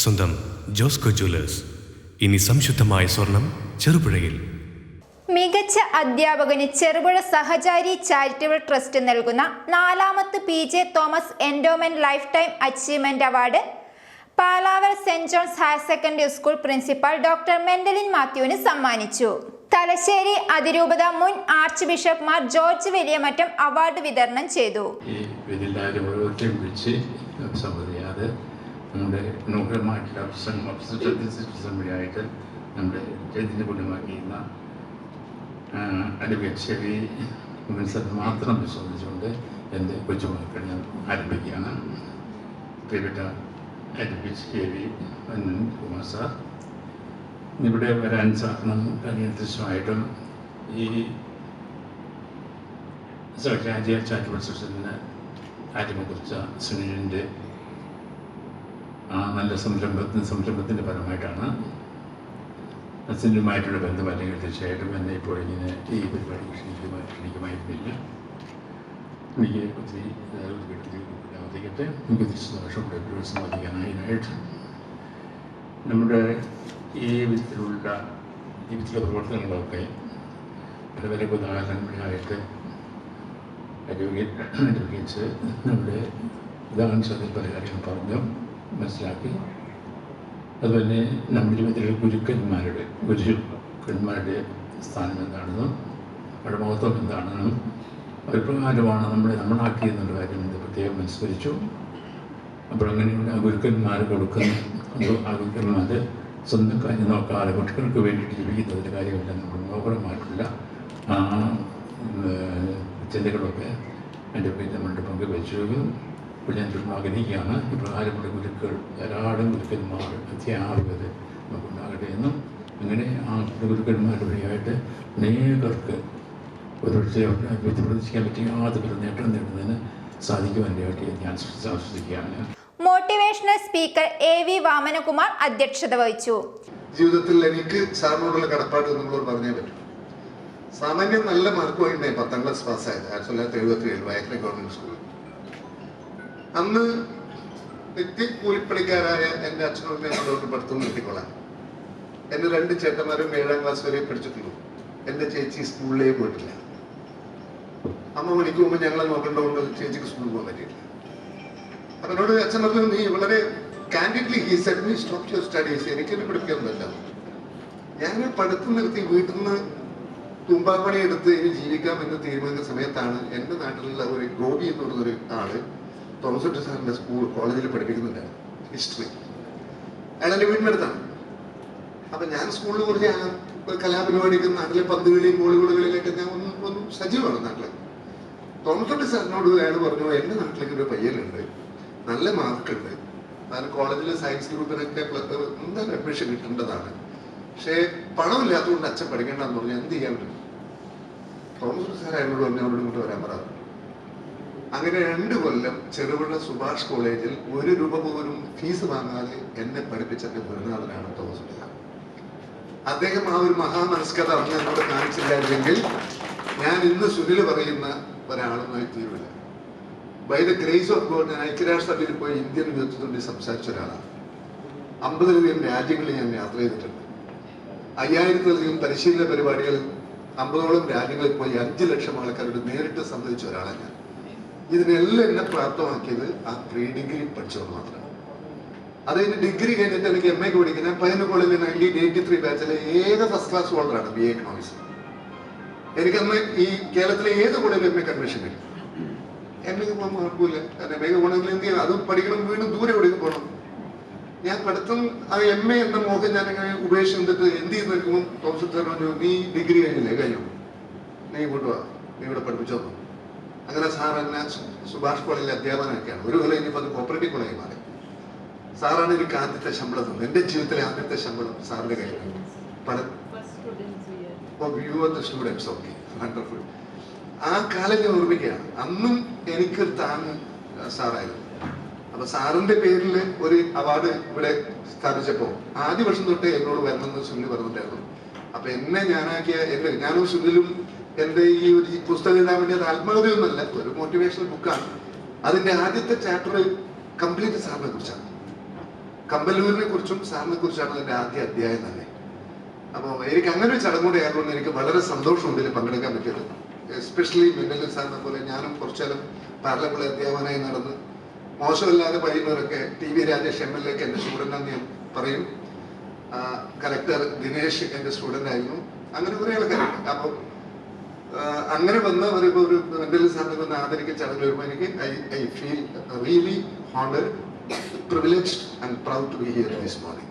സ്വന്തം ജോസ്കോ ജ്വല്ലേഴ്സ്. ഇനി സംശുദ്ധമായ സ്വർണം ചെറുപുഴയിൽ. മികച്ച അധ്യാപകന് ചെറുപുഴ സഹചാരി ചാരിറ്റബിൾ ട്രസ്റ്റ് നൽകുന്ന നാലാമത് P J Thomas endowment lifetime achievement award. പാലാവർ സെന്റ് John's higher secondary school principal doctor മെൻഡലിൻ മാത്യുവിന് സമ്മാനിച്ചു. തലശ്ശേരി അതിരൂപത മുൻ ആർച്ച് ബിഷപ്പ്മാർ ജോർജ് വലിയമറ്റം അവാർഡ് വിതരണം ചെയ്തു. ഈ മനോഹരമായിട്ടുള്ള വിളിച്ച് സമ്മതിയാതെ നമ്മുടെ ജയത്തിന്റെ നമ്മുടെ പുണ്യമാക്കിയിരുന്ന അഡ്വക്കേറ്റ് ചെവി വിൻസെന്റ് മാത്രം വിശ്വസിച്ചുകൊണ്ട് എന്റെ കൊച്ചുമക്കൾ ഞാൻ ആരംഭിക്കുകയാണ്. പ്രിയപ്പെട്ട അഡ്വക്കേറ്റ് കെ കുമാർ സാർ ഇവിടെ വരാൻ സാധനം അനിയന്ത്രിതമായിട്ടും ഈ സർക്കാരിയ ചാരിറ്റബിൾ സൊസൈറ്റിന് ആദ്യം കുറിച്ച സുനിലിന്റെ നല്ല സംരംഭത്തിന് സംരംഭത്തിന്റെ ഫലമായിട്ടാണ് അച്ഛനുമായിട്ടുള്ള ബന്ധം അല്ലെങ്കിൽ തീർച്ചയായിട്ടും എന്നെ ഇപ്പോൾ ഇങ്ങനെ ഈ പരിപാടി ക്ഷണിക്കുമായി ക്ഷണിക്കുമായിരുന്നില്ല. എനിക്ക് ഒത്തിരി അവധിക്കട്ടെ എനിക്ക് ഒത്തിരി സന്തോഷമുണ്ട് എപ്പോഴും സമ്മതിക്കാനായിട്ട് നമ്മുടെ ഈ വിധത്തിലുള്ള ഈ വിധത്തിലുള്ള പ്രവർത്തനങ്ങളൊക്കെ പല പല ഉദാഹരണങ്ങളായിട്ട് അഡ്വക്കേറ്റ്സ് നമ്മുടെ ഉദാഹരണത്തിൽ പല കാര്യങ്ങൾ പറഞ്ഞു. മനസ്സിലാക്കി അതുപോലെ നമ്മുടെ ജീവിതത്തിലെ ഗുരുക്കന്മാരുടെ ഗുരുക്കന്മാരുടെ സ്ഥാനം എന്താണെന്നും അവരുടെ മഹത്വം എന്താണെന്നും ഒരു പ്രകാരമാണ് നമ്മളെ നമ്മളാക്കിയെന്നുള്ള കാര്യം ഇത് പ്രത്യേകം അനുസ്മരിച്ചു. അപ്പോൾ അങ്ങനെയുള്ള ഗുരുക്കന്മാർ കൊടുക്കുന്ന ആ ഗുരുക്കന്മാർ സ്വന്തം കാര്യം നോക്കാതെ കുട്ടികൾക്ക് വേണ്ടിയിട്ട് ജീവിക്കുന്നതിന്റെ കാര്യമില്ല. നമ്മൾ മനോഹരമായിട്ടുള്ള ആ ചിന്തകളൊക്കെ എന്റെ പേര് നമ്മളുടെ പങ്കുവച്ചു ഇപ്പോൾ ഞാൻ ആഗ്രഹിക്കുകയാണ് ഇപ്രകാരമുള്ള ഗുരുക്കൾ ധാരാളം ഗുരുക്കന്മാർ അധ്യാപകർ നമുക്കുണ്ടാകട്ടെ എന്നും അങ്ങനെ ആ ഗുരുക്കന്മാരുടെ വഴിയായിട്ട് അനേകർക്ക് ഒരുപക്ഷെ പ്രതീക്ഷിക്കാൻ പറ്റിയ യാതൊരു നേട്ടം നേടുന്നതിന് സാധിക്കുവാൻ വേണ്ടി ഞാൻ ആസ്വദിക്കുകയാണ് motivational speaker A V Vamanakumar അധ്യക്ഷത വഹിച്ചു. ജീവിതത്തിൽ എനിക്ക് സാറിനോടുള്ള കടപ്പാട് നിങ്ങളോട് പറഞ്ഞേ പറ്റും. സാമാന്യം നല്ല മാർക്ക് വേണ്ടി പത്താം ക്ലാസ് പാസ്സായത് ആയിരത്തി തൊള്ളായിരത്തി എഴുപത്തി ഏഴ് വയറ്റിലെ ഗവൺമെന്റ് സ്കൂളിൽ. അന്ന് നിത്യ കൂലിപ്പണിക്കാരായ എന്റെ അച്ഛനും അമ്മയും എന്നോട് പഠിത്തം നിർത്തിക്കൊള്ളാൻ. എന്റെ രണ്ട് ചേട്ടന്മാരും ഏഴാം ക്ലാസ് വരെ പഠിച്ചിട്ടുള്ളൂ. എന്റെ ചേച്ചി സ്കൂളിലേ പോയിട്ടില്ല. അമ്മ മണിക്ക് മുമ്പ് ഞങ്ങളെ നോക്കേണ്ടതുകൊണ്ട് ചേച്ചിക്ക് സ്കൂളിൽ പോകാൻ പറ്റിയില്ല അതിനോട് അച്ഛൻ പറഞ്ഞു നീ വളരെ candidly he said me stop your studies എനിക്കൊന്നും പഠിപ്പിക്കാനൊന്നുമല്ല ഞാൻ പഠിത്തം നിർത്തി വീട്ടിൽ നിന്ന് തുമ്പാപ്പണി എടുത്ത് ഇനി ജീവിക്കാം എന്ന് തീരുമാനിച്ച സമയത്താണ് എന്റെ നാട്ടിലുള്ള ഒരു ഗോപി എന്ന് പറയുന്ന ഒരു ആൾ തോമസ് ഒറ്റ സാറിന്റെ സ്കൂൾ കോളേജിൽ പഠിപ്പിക്കുന്നുണ്ടായിരുന്നു ഹിസ്റ്ററി അയാൾ എന്റെ വീടിനടുത്താണ് അപ്പൊ ഞാൻ സ്കൂളിൽ കുറച്ച് കലാപരിപാടിക്കും നാട്ടിലെ പന്തുകളിയും ഗോളികളിലൊക്കെ ഞാൻ ഒന്ന് ഒന്നും സജീവമാണ് നാട്ടിലെ. തോമസ് കുട്ടി സാറിനോട് അയാൾ പറഞ്ഞു എന്റെ നാട്ടിലേക്ക് ഒരു പയ്യനുണ്ട്. നല്ല മാർക്കുണ്ട്. ഞാൻ കോളേജിൽ സയൻസ് ഗ്രൂപ്പിനൊക്കെ എന്തായാലും അഡ്മിഷൻ കിട്ടേണ്ടതാണ്. പക്ഷേ പണമില്ലാത്തതുകൊണ്ട് അച്ഛൻ പഠിക്കേണ്ടെന്ന് പറഞ്ഞാൽ എന്ത് ചെയ്യാൻ പറ്റും? തോമസ് സാർ അയാളോട് പറഞ്ഞു അവരോട് ഇങ്ങോട്ട് വരാൻ പറ. അങ്ങനെ രണ്ട് കൊല്ലം ചെറുപുഴ സുഭാഷ് കോളേജിൽ ഒരു രൂപ പോലും ഫീസ് വാങ്ങാതെ എന്നെ പഠിപ്പിച്ചതിന്റെ ഗുരുനാഥനാണ് തോമസ് അദ്ദേഹം ആ ഒരു മഹാമനസ്കത അന്ന് എന്നോട് കാണിച്ചില്ലായിരുന്നെങ്കിൽ ഞാൻ ഇന്ന് സുനിൽ പറയുന്ന ഒരാളൊന്നായി തീരുവില്ല. By the grace of God ഞാൻ ഐക്യരാഷ്ട്രസഭയിൽ പോയി ഇന്ത്യൻ നേതൃത്വത്തിൽ സംസാരിച്ച ഒരാളാണ്. അമ്പതിലധികം രാജ്യങ്ങളിൽ ഞാൻ യാത്ര ചെയ്തിട്ടുണ്ട്. അയ്യായിരത്തിലധികം പരിശീലന പരിപാടികൾ അമ്പതോളം രാജ്യങ്ങളിൽ പോയി അഞ്ച് ലക്ഷം ആൾക്കാരോട് നേരിട്ട് സംബന്ധിച്ച ഒരാളാണ് ഞാൻ. ഇതിനെല്ലാം എന്നെ പ്രാപ്തമാക്കിയത് ആ പ്രീ ഡിഗ്രി പഠിച്ചത് മാത്രമാണ് അത് എന്റെ ഡിഗ്രി കഴിഞ്ഞിട്ട് എനിക്ക് എം എ പഠിക്കുന്ന ഞാൻ പതിനു കോളേജിൽ നയന്റീൻ എയ്റ്റി ത്രീ ബാച്ചിലെ ഏക ഫസ്റ്റ് ക്ലാസ് ഹോൾഡറാണ് ബി എ എക്കണോമിക്സ് എനിക്കന്ന് ഈ കേരളത്തിലെ ഏത് കോളേജിലും എം എ കൺവെൻഷൻ കിട്ടും. എം എ പോകാൻ കുഴപ്പമില്ല കാരണം എം എ പോകണമെങ്കിൽ എന്ത് ചെയ്യണം അതും പഠിക്കണം വീണ്ടും ദൂരെ എവിടേക്ക് പോകണം. ഞാൻ പഠിത്തം ആ എം എ എന്ന മോഹം ഞാൻ ഇങ്ങനെ ഉപേക്ഷിച്ചിട്ട് എന്ത് ചെയ്ത് നിൽക്കുമ്പോൾ തോമസ് നീ ഡിഗ്രി കഴിഞ്ഞില്ലേ? കഴിഞ്ഞു? നീ ഇങ്ങോട്ട് നീ ഇവിടെ പഠിപ്പിച്ചോ അങ്ങനെ സാർ എന്നെ സുഭാഷ് കോളേജിലെ അധ്യാപനമൊക്കെയാണ് ഒരു കൊല്ലം ഇനിയിപ്പോൾ അത് കോപ്പറേറ്റീവ് കോളേജ് മാറി. സാറാണ് എനിക്ക് ആദ്യത്തെ ശമ്പളം തന്നത്. എന്റെ ജീവിതത്തിലെ ആദ്യത്തെ ശമ്പളം സാറിന്റെ കയ്യിലാണ് സ്റ്റുഡൻസ് ഓക്കെ വണ്ടർഫുൾ ആ കാലം ഞാൻ ഓർമ്മിക്കുകയാണ്. അന്നും എനിക്ക് താങ്ങും സാറായിരുന്നു. അപ്പൊ സാറിന്റെ പേരിൽ ഒരു അവാർഡ് ഇവിടെ സ്ഥാപിച്ചപ്പോ ആദ്യ വർഷം തൊട്ടേ എന്നോട് വരണമെന്ന് സുനിൽ പറഞ്ഞിട്ടായിരുന്നു അപ്പൊ എന്നെ ഞാനാക്കിയ എന്റെ ഞാനും സുനിലും എന്റെ ഈ ഒരു പുസ്തകം എഴുതാൻ വേണ്ടി അത് ആത്മകഥയൊന്നുമല്ല ഒരു മോട്ടിവേഷണൽ ബുക്കാണ് അതിന്റെ ആദ്യത്തെ ചാപ്റ്റർ കംപ്ലീറ്റ് സാറിനെ കുറിച്ചാണ്. കമ്പലൂരിനെ കുറിച്ചും സാറിനെ കുറിച്ചാണ് അതിന്റെ ആദ്യ അധ്യായം തന്നെ. അപ്പോൾ എനിക്ക് അങ്ങനെ ഒരു ചടങ്ങ് കൂടെ ആയതുകൊണ്ട് എനിക്ക് വളരെ സന്തോഷമുണ്ട് ഇതിൽ പങ്കെടുക്കാൻ പറ്റിയത്. എസ്പെഷ്യലി മെന്റലി സാറിനെ പോലെ ഞാനും കുറച്ചാലും പാർലമെന്റ് അധ്യാപകനായി നടന്ന് മോശമല്ലാതെ പറയുന്നവരൊക്കെ T V Rajesh M L എക്ക് എന്റെ സ്റ്റുഡന്റാന്ന് ഞാൻ പറയും. കലക്ടർ ദിനേശ് എന്റെ സ്റ്റുഡന്റ് ആയിരുന്നു. അങ്ങനെ കുറേ ആൾക്കാരുണ്ട്. അപ്പോൾ അങ്ങനെ വന്ന ഒരു ഒരു മെന്റൽ സാറിനെ വന്ന് ആദരിക്കുന്ന ചടങ്ങ് വരുമ്പോൾ എനിക്ക് I I feel really honoured privileged and proud to be here this morning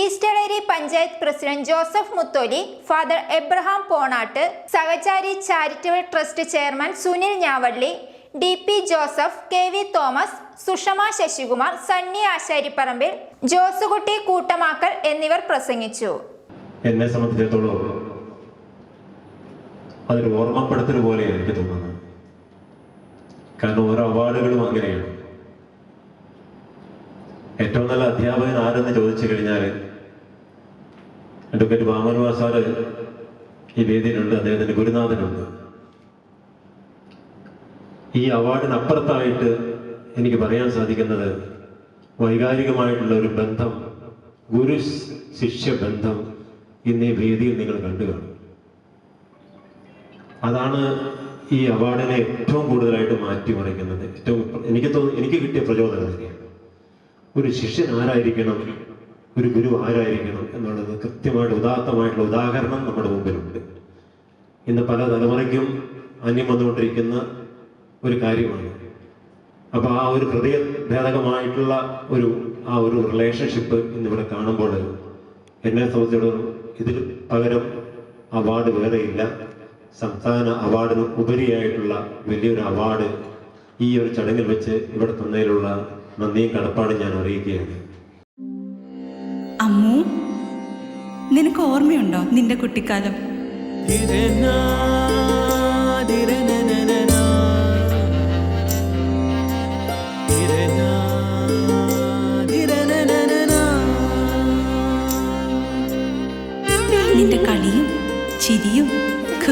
ഈസ്റ്റേഡേരി panchayat president Joseph Mutholi father Abraham Ponattu Sahachari charitable trust chairman Sunil Njavally D P Joseph K V Thomas Sushama Sasikumar Sunny Asharipparambil Josekutty Koottamakkal എന്നിവർ പ്രസംഗിച്ചു. എന്നെ സംബന്ധിച്ചിടത്തോളം അതൊരു ഓർമ്മപ്പെടുത്തൽ പോലെയാണ് എനിക്ക് തോന്നുന്നത്. കാരണം ഓരോ അവാർഡുകളും അങ്ങനെയാണ്. ഏറ്റവും നല്ല അധ്യാപകൻ ആരെന്ന് ചോദിച്ചു കഴിഞ്ഞാൽ അഡ്വക്കേറ്റ് വാമനുവാ സാറ് ഈ വേദിയിലുണ്ട് അദ്ദേഹത്തിന്റെ ഗുരുനാഥനുണ്ട്. ഈ അവാർഡിനപ്പുറത്തായിട്ട് എനിക്ക് പറയാൻ സാധിക്കുന്നത് വൈകാരികമായിട്ടുള്ള ഒരു ബന്ധം ഗുരു ശിഷ്യ ബന്ധം ഇന്നീ വേദിയിൽ നിങ്ങൾ കണ്ടു കാണും. അതാണ് ഈ അവാർഡിനെ ഏറ്റവും കൂടുതലായിട്ട് മാറ്റിമറിക്കുന്നത്. ഏറ്റവും എനിക്ക് തോന്നുന്നു എനിക്ക് കിട്ടിയ പ്രചോദനം തന്നെയാണ്. ഒരു ശിഷ്യൻ ആരായിരിക്കണം? ഒരു ഗുരു ആരായിരിക്കണം? എന്നുള്ളത് കൃത്യമായിട്ട് ഉദാത്തമായിട്ടുള്ള ഉദാഹരണം നമ്മുടെ മുമ്പിലുണ്ട്. ഇന്ന് പല തലമുറയ്ക്കും അന്യം വന്നുകൊണ്ടിരിക്കുന്ന ഒരു കാര്യമാണ്. അപ്പൊ ആ ഒരു ഹൃദയ ഭേദകമായിട്ടുള്ള ഒരു ആ ഒരു റിലേഷൻഷിപ്പ് ഇന്നിവിടെ കാണുമ്പോൾ എന്നെ സംബന്ധിച്ചിടത്തോളം ഇതിൽ പകരം അവാർഡ് വേറെയില്ല. സംസ്ഥാന അവാർഡിന് ഉപരിയായിട്ടുള്ള വലിയൊരു അവാർഡ് ഈ ഒരു ചടങ്ങിൽ വെച്ച് ഇവിടെ തന്നതിലുള്ള നന്ദിയും കടപ്പാടും ഞാൻ അറിയിക്കുകയാണ്. അമ്മു നിനക്ക് ഓർമ്മയുണ്ടോ നിന്റെ കുട്ടിക്കാലം?